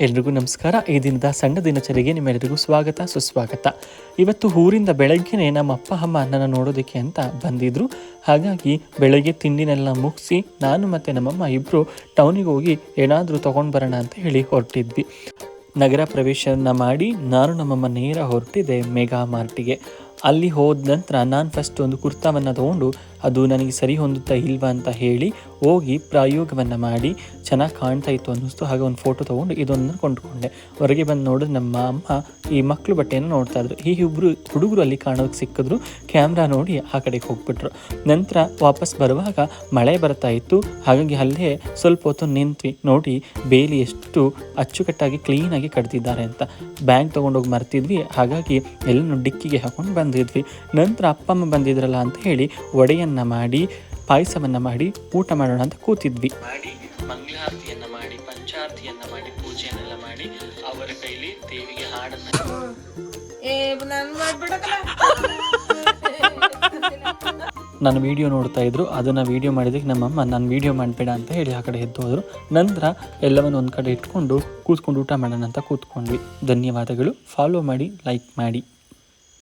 ಎಲ್ರಿಗೂ ನಮಸ್ಕಾರ. ಈ ದಿನದ ಸಣ್ಣ ದಿನಚರಿಗೆ ನಿಮ್ಮೆಲ್ಲರಿಗೂ ಸ್ವಾಗತ ಸುಸ್ವಾಗತ. ಇವತ್ತು ಊರಿಂದ ಬೆಳಗ್ಗೆನೆ ನಮ್ಮ ಅಪ್ಪ ಅಮ್ಮ ನನ್ನ ನೋಡೋದಕ್ಕೆ ಅಂತ ಬಂದಿದ್ರು. ಹಾಗಾಗಿ ಬೆಳಗ್ಗೆ ತಿಂಡಿನೆಲ್ಲ ಮುಗಿಸಿ ನಾನು ಮತ್ತು ನಮ್ಮಮ್ಮ ಇಬ್ಬರು ಟೌನಿಗೆ ಹೋಗಿ ಏನಾದರೂ ತೊಗೊಂಡು ಬರೋಣ ಅಂತ ಹೇಳಿ ಹೊರಟಿದ್ವಿ. ನಗರ ಪ್ರವೇಶನ ಮಾಡಿ ನಾನು ನಮ್ಮಮ್ಮ ನೇರ ಹೊರಟಿದೆ ಮೆಗಾ ಮಾರ್ಟಿಗೆ. ಅಲ್ಲಿ ಹೋದ ನಂತರ ನಾನು ಫಸ್ಟ್ ಒಂದು ಕುರ್ತಾವನ್ನು ತೊಗೊಂಡು, ಅದು ನನಗೆ ಸರಿ ಹೊಂದುತ್ತಾ ಇಲ್ವಾ ಅಂತ ಹೇಳಿ ಹೋಗಿ ಪ್ರಯೋಗವನ್ನು ಮಾಡಿ ಚೆನ್ನಾಗಿ ಕಾಣ್ತಾ ಇತ್ತು ಅನ್ನಿಸ್ತು. ಹಾಗೆ ಒಂದು ಫೋಟೋ ತೊಗೊಂಡು ಇದೊಂದನ್ನು ಕೊಂಡ್ಕೊಂಡೆ. ಹೊರಗೆ ಬಂದು ನೋಡಿದ್ರೆ ನಮ್ಮ ಅಮ್ಮ ಈ ಮಕ್ಕಳು ಬಟ್ಟೆಯನ್ನು ನೋಡ್ತಾ ಇದ್ರು. ಈ ಇಬ್ಬರು ಹುಡುಗರು ಅಲ್ಲಿ ಕಾಣೋದಕ್ಕೆ ಸಿಕ್ಕಿದ್ರು. ಕ್ಯಾಮ್ರಾ ನೋಡಿ ಆ ಕಡೆಗೆ ಹೋಗ್ಬಿಟ್ರು. ನಂತರ ವಾಪಸ್ ಬರುವಾಗ ಮಳೆ ಬರ್ತಾ ಇತ್ತು. ಹಾಗಾಗಿ ಅಲ್ಲೇ ಸ್ವಲ್ಪ ಹೊತ್ತು ನಿಂತ್ವಿ. ನೋಡಿ ಬೇಲಿ ಎಷ್ಟು ಅಚ್ಚುಕಟ್ಟಾಗಿ ಕ್ಲೀನಾಗಿ ಕಟ್ತಿದ್ದಾರೆ ಅಂತ. ಬ್ಯಾಂಕ್ ತೊಗೊಂಡೋಗಿ ಮರ್ತಿದ್ವಿ. ಹಾಗಾಗಿ ಎಲ್ಲನೂ ಡಿಕ್ಕಿಗೆ ಹಾಕೊಂಡು ಬಂದಿದ್ವಿ. ನಂತರ ಅಪ್ಪ ಅಮ್ಮ ಬಂದಿದ್ರಲ್ಲ ಅಂತ ಹೇಳಿ ವಡೆಯನ್ನು ಮಾಡಿ ಪಾಯಸವನ್ನು ಮಾಡಿ ಊಟ ಮಾಡೋಣ ಅಂತ ಕೂತಿದ್ವಿ. ಮಾಡಿ ಮಂಗಳಾರತಿಯನ್ನು ಮಾಡಿ ಪಂಚಾರತಿಯನ್ನು ಮಾಡಿ ಪೂಜೆಯನ್ನೆಲ್ಲ ಮಾಡಿ ಅವರ ಕೈಲಿ ದೇವಿಗೆ ಹಾಡನ್ನು ಏ ವೀಡಿಯೋ ಮಾಡ್ಬಿಡಕಲ್ಲ ನನ್ನ ವಿಡಿಯೋ ನೋಡ್ತಾ ಇದ್ರು ಅದನ್ನು ವಿಡಿಯೋ ಮಾಡಿದ್ದಕ್ಕೆ ನಮ್ಮಮ್ಮ ನಾನು ವಿಡಿಯೋ ಮಾಡಬೇಡ ಅಂತ ಹೇಳಿ ಆ ಕಡೆ ಎದ್ದು ಹೋದರು. ನಂತರ ಎಲ್ಲವನ್ನು ಒಂದು ಕಡೆ ಇಟ್ಕೊಂಡು ಕೂತ್ಕೊಂಡು ಊಟ ಮಾಡೋಣ ಅಂತ ಕೂತ್ಕೊಂಡ್ವಿ. ಧನ್ಯವಾದಗಳು. ಫಾಲೋ ಮಾಡಿ ಲೈಕ್ ಮಾಡಿ.